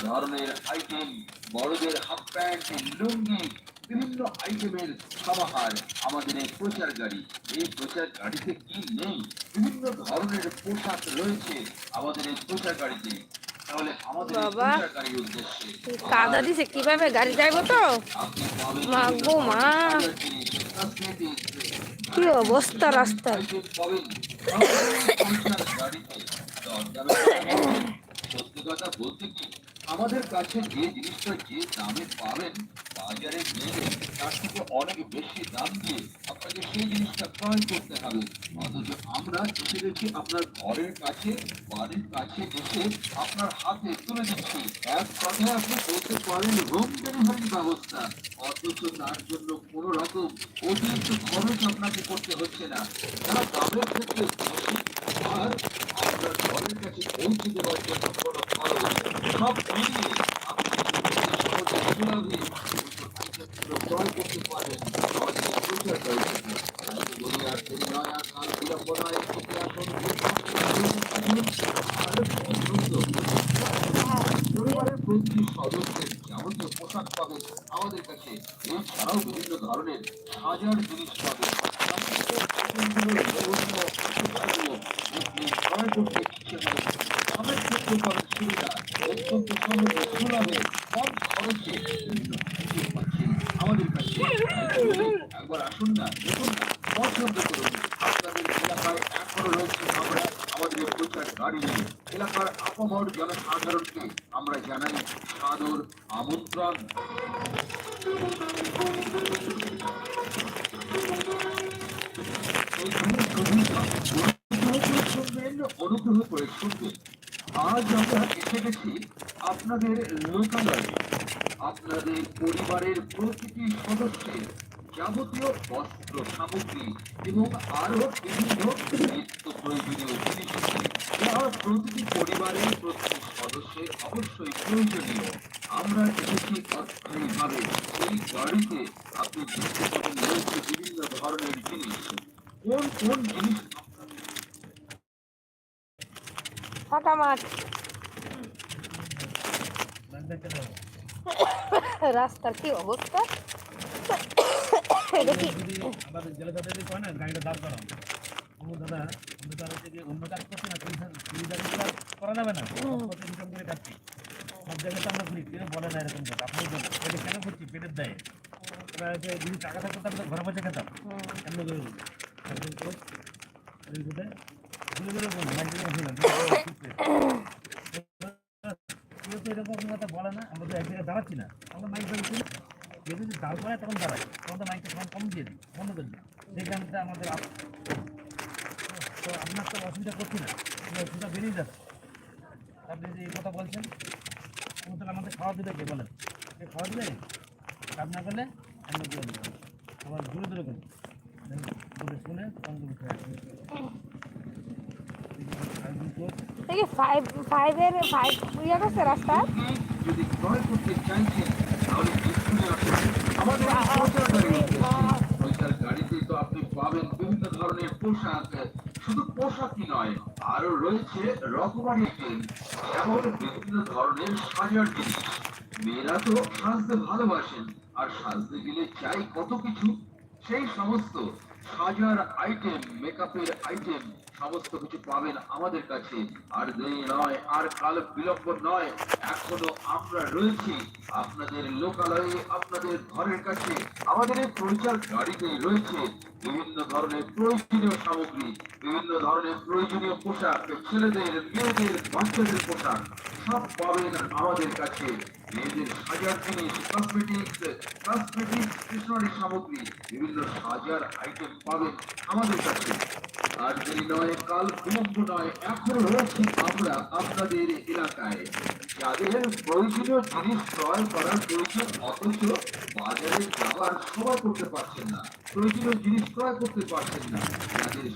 ধরনের আইটেম বড়দের half pant লুঙ্গি বিভিন্ন আইটেমের সমাহার আমাদের এই প্রচার গাড়ি এই প্রচার গাড়িতে কি নেই বিভিন্ন ধরনের পোশাক রয়েছে আমাদের এই প্রচার গাড়িতে তাহলে আমাদের এই বাবা। কাদা দিছে কীভাবে গাড়ি যাইবো তো মা গো মা। কি অবস্থা রাস্তার পাবেন। সত্যি কথা বলতে কি আমাদের কাছে যে জিনিসটা যে দামে পাবেন, বাজারে গেলে তার থেকে অনেক বেশি দাম দিয়ে আপনাকে সেই জিনিসটা ক্রয় করতে হবে। অথচ আমরা এসে দেখি আপনার ঘরের কাছে, বাড়ির কাছে এসে আপনার হাতে তুলে দিচ্ছি। এক কথায় আপনি বলতে পারেন হোম ডেলিভারি ব্যবস্থা। অথচ তার জন্য কোনো রকম অতিরিক্ত খরচ আপনাকে করতে হচ্ছে না। তারা দামের ক্ষেত্রে আর আপনার ঘরের কাছে পৌঁছে দেওয়ার জন্য কোনো সব মিলিয়ে আমাদের পোশাক পাবেন আমাদের কাছে এছাড়াও বিভিন্ন ধরনের হাজার জিনিস হবে একবার আসুন না দেখুন না পছন্দ এলাকায় এখনও রয়েছে আমরা আমাদের গাড়ি নিয়ে এলাকার আপামর জনসাধারণকে আমরা জানাই সাদর আমন্ত্রণ আজ আমরা এসে গেছি আপনাদের লোকালয়ে আপনাদের পরিবারের প্রতিটি সদস্যের যাবতীয় বস্ত্র সামগ্রী এবং আরও বিভিন্ন নিত্য প্রয়োজনীয় জিনিস। যা প্রতিটি পরিবারের প্রতিটি সদস্যের অবশ্যই প্রয়োজনীয়। আমরা এসেছি অস্থায়ীভাবে। এই গাড়িতে আপনি দেখতে পাবেন রয়েছে বিভিন্ন ধরনের জিনিস। কোন কোন জিনিস ফাঁকা মাঠ রাস্তার কি অবস্থা? এটা কি যদি আমাদের জেলা দাদা যদি কয় না গাড়িটা দাঁড় ও দাদা আমরা তো আর হচ্ছে অন্য কাজ করছি না করা যাবে না। ইনকাম করে খাচ্ছি। সব জায়গায় তো আমরা ঘুরি কেউ বলে না এরকম কথা? আপনি বলেন কেন করছি? পেটের দেয়। এবার হচ্ছে যদি টাকা থাকতো তাহলে তো ঘরে বসে খেতাম। এমনি করে ঘুরে ঘুরে মাইন্ড করে বলুন কেউ এরকম কথা বলে না, আমরা তো এক জায়গায় দাঁড়াচ্ছি না। আমরা মাইক ধরেছি যদি দাঁড় করায় তখন দাঁড়ায়। তখন তো মাইকটা তখন কম দিয়ে বন্ধ করে দিই। কারণটা আমাদের আপনার তো অসুবিধা করছি না। অসুবিধা বেরিয়ে যাচ্ছে। আপনি যে এই কথা বলছেন তাহলে আমাদের খাওয়া দিবে কে বলেন? খাওয়া দিবে? কাজ না করলে আমরা আবার দূরে দূরে করি। বলে শুনে দেখি ফাইভ ফাইভের ফাইভ ইয়ে আছে রাস্তা। এই পোশাক। শুধু পোশাকই নয়, আরও রয়েছে রকমারি আইটেম যেমন বিভিন্ন ধরনের সাজার জিনিস। মেয়েরা তো সাজতে ভালোবাসেন আর সাজতে গেলে চাই কত কিছু, সেই সমস্ত সাজার আইটেম মেকআপের আইটেম সমস্ত কিছু পাবেন আমাদের কাছে। আর দেরি নয়, আর কাল বিলম্ব নয়, এখনও আমরা রয়েছি আপনাদের লোকালয়ে, আপনাদের ঘরের কাছে। আমাদের এই প্রচার গাড়িতে রয়েছে। বিভিন্ন ধরনের প্রয়োজনীয় সামগ্রী, বিভিন্ন ধরনের প্রয়োজনীয় পোশাক, ছেলেদের, মেয়েদের, বাচ্চাদের পোশাক, সব পাবেন আমাদের কাছে। মেয়েদের সাজার জিনিস কসমেটিক্স কসমেটিক্স স্টেশনারি সামগ্রী, বিভিন্ন সাজার আইটেম পাবেন আমাদের কাছে। আর দেরি নয়, কাল বিলম্ব নয় এখনও রয়েছি আমরা আপনাদের এলাকায়। যাদের প্রয়োজনীয় জিনিস ক্রয় করার প্রয়োজন, অথচ বাজারে যাওয়ার সময় করতে পারছেন না। প্রয়োজনীয় জিনিস ক্রয় করতে পারছেন না। যাদের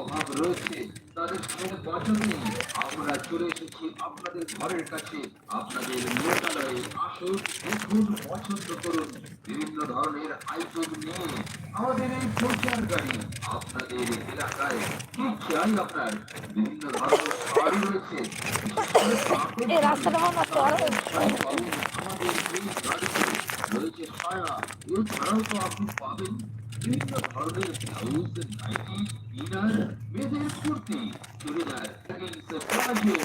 অভাব রয়েছে তাদের সময় বাঁচাতে আমরা চলে এসেছি আপনাদের ঘরের কাছে। আপনাদের লোকালয়ে আসুন দেখুন পছন্দ করুন বিভিন্ন ধরনের আইটেম নিয়ে আমাদের এই প্রচার গাড়ি। আপনাদের এলাকায় কি চাই আপনার বিভিন্ন ধরনের শাড়ি রয়েছে। আমাদের এই গাড়িতে। রয়েছে সায়া এছাড়াও তো আপনি পাবেন। বিভিন্ন ধরনের ব্লাউজ নাইটি ইনার মেয়েদের কুর্তি চুড়িদার লেগিংস প্লাজো,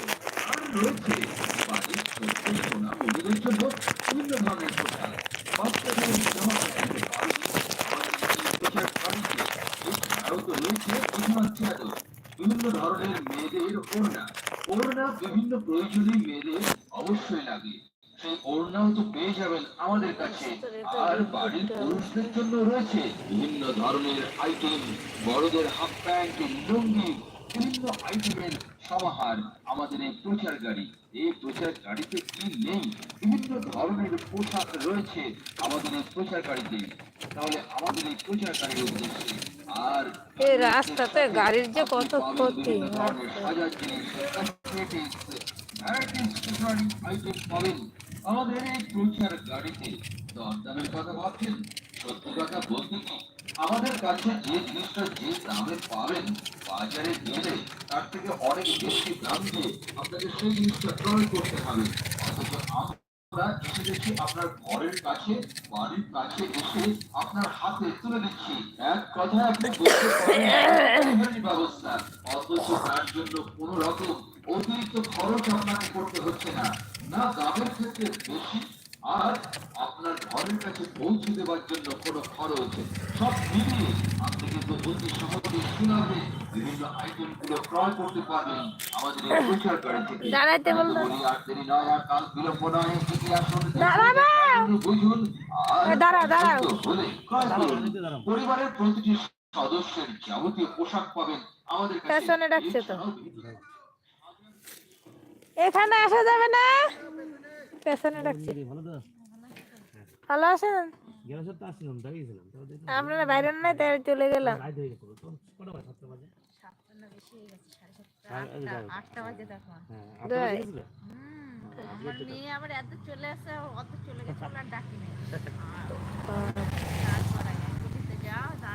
আর রয়েছে বাড়ির ছোট্ট সোনা মেয়েদের জন্য বিভিন্ন ধরনের পোশাক। বিভিন্ন ধরনের মেয়েদের ওড়না। ওড়না বিভিন্ন প্রয়োজনীয় মেয়েদের অবশ্যই লাগে। সেই ওড়নাও তো পেয়ে যাবেন আমাদের কাছে। আর বাড়ির পুরুষদের জন্য রয়েছে বিভিন্ন ধরনের আইটেম বড়দের হাফ প্যান্ট লুঙ্গি বিভিন্ন আইটেমের সমাহার আমাদের এই প্রচার গাড়ি। এই প্রচার গাড়িতে কি নেই? বিভিন্ন ধরনের পোশাক রয়েছে আমাদের এই প্রচার গাড়িতে। তাহলে আমাদের এই প্রচার গাড়ির উদ্দেশ্যে আর এই রাস্তাতে গাড়ির যে কত ক্ষতি সাজার জিনিস ভ্যারাইটিস আইটেম পাবেন। আমাদের এই প্রচার গাড়িতে দরদামের কথা ভাবছেন, সত্যি কথা বলতে কি আমাদের কাছে যে জিনিসটা যে দামে পাবেন, বাজারে গেলে তার থেকে অনেক বেশি দাম দিয়ে আপনাকে সেই জিনিসটা ক্রয় করতে হবে। অথচ আমরা এসে দেখি আপনার ঘরের কাছে, বাড়ির কাছে এসে আপনার হাতে তুলে দিচ্ছি। এক কথায় আপনি বলতে পারেন ব্যবস্থা। অথচ তার জন্য কোন রকম অতিরিক্ত খরচ আপনাকে করতে হচ্ছে না। না দামের ক্ষেত্রে বেশি আর আপনার ঘরের কাছে পৌঁছে দেওয়ার জন্য কোনো খরচ সব মিলিয়ে আপনি কিন্তু অতি সহজে সুনামে বিভিন্ন আইটেমগুলো ক্রয় করতে পারবেন আমাদের এই প্রচার গাড়ি থেকে। বলি আর দেরি নয় আর কাল বিলম্ব নয় এগিয়ে আসুন দাঁড়াবে। বুঝুন দাঁড়াও, দাঁড়াও। পরিবারের প্রতিটি সদস্যের যাবতীয় পোশাক পাবেন আমাদের কাছে পেছনে ডাকছে তো। এখানে আসা যাবে না? পেছনে ডাকছে। ভালো আছেন? আপনারা বাইরে নাই তাই চলে গেলাম। হয়ে হ্যাঁ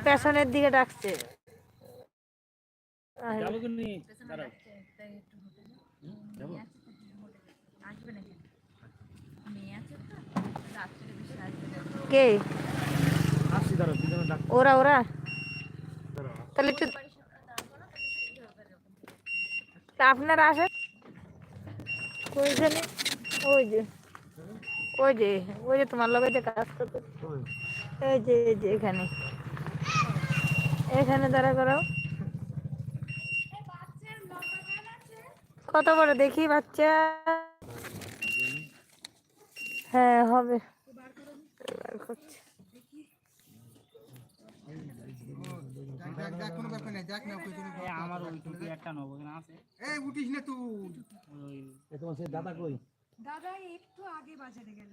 পেছনের দিকে ডাকছে। কে? ওরা ওরা? তাহলে একটু তা আপনারা আসেন ওইখানে ওই যে ওই যে ওই যে তোমার লগে যে কাজ করতে। এই যে এই যে এখানে। এখানে দাঁড়া করাও কত বড়? দেখি বাচ্চা। হ্যাঁ হবে। বার করছি। আমার ওইটুকু একটা নেব এখানে আছে। এই উঠিস না তুই। দাদা কই? দাদা একটু আগে বাজারে গেল।